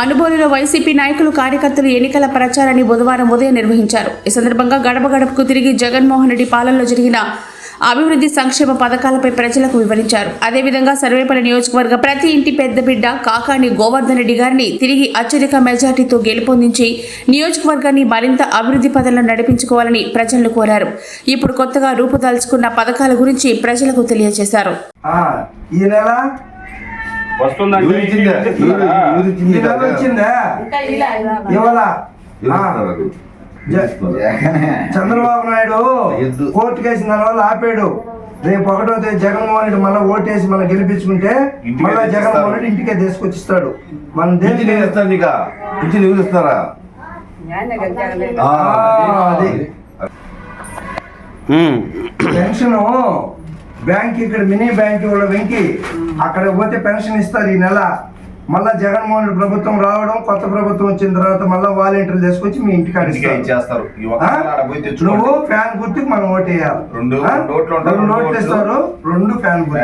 మనుబోలులో YCP నాయకులు కార్యకర్తలు ఎన్నికల ప్రచారాన్ని బుధవారం ఉదయం నిర్వహించారు. ఈ సందర్భంగా గడప గడపకు తిరిగి జగన్మోహన్ రెడ్డి పాలనలో జరిగిన అభివృద్ధి సంక్షేమ పథకాలపై ప్రజలకు వివరించారు. అదేవిధంగా సర్వేపల్లి నియోజకవర్గ ప్రతి ఇంటి పెద్ద బిడ్డ కాకాని గోవర్ధన్ రెడ్డి గారిని తిరిగి అత్యధిక మెజార్టీతో గెలుపొందించి నియోజకవర్గాన్ని మరింత అభివృద్ధి పదంలో నడిపించుకోవాలని ప్రజలను కోరారు. ఇప్పుడు కొత్తగా రూపుదాల్చుకున్న పథకాల గురించి ప్రజలకు తెలియజేశారు. ఈ నెల వచ్చిందా? ఇవాళ? చంద్రబాబు నాయుడు. కోర్టు కేసు నెల రోజులు ఆపాడు. రేపు ఒకటో తేదీ జగన్మోహన్ రెడ్డి మళ్ళీ ఓటేసి మనం గెలిపించుకుంటే మళ్ళీ. జగన్మోహన్ రెడ్డి ఇంటికే తీసుకొచ్చిస్తాడు. మనం ఎవరు ఇస్తారా ఆ, ఆ, అది. పెన్షన్ బ్యాంక్ ఇక్కడ మినీ బ్యాంక్ వాళ్ళ వెంకి అక్కడ పోతే పెన్షన్ ఇస్తారు ఈ నెల. మళ్ళా జగన్మోహన్ రెడ్డి ప్రభుత్వం రావడం కొత్త ప్రభుత్వం వచ్చిన తర్వాత మళ్ళా వాలంటీర్లు తీసుకొచ్చి మీ ఇంటికి ఇచ్చేస్తారు. తెచ్చుకోండి. నువ్వు ఫ్యాన్ గుర్తుకు మనం ఓటేయాలి రెండు ఓట్లు. ఇస్తారు రెండు ఫ్యాన్ గుర్తు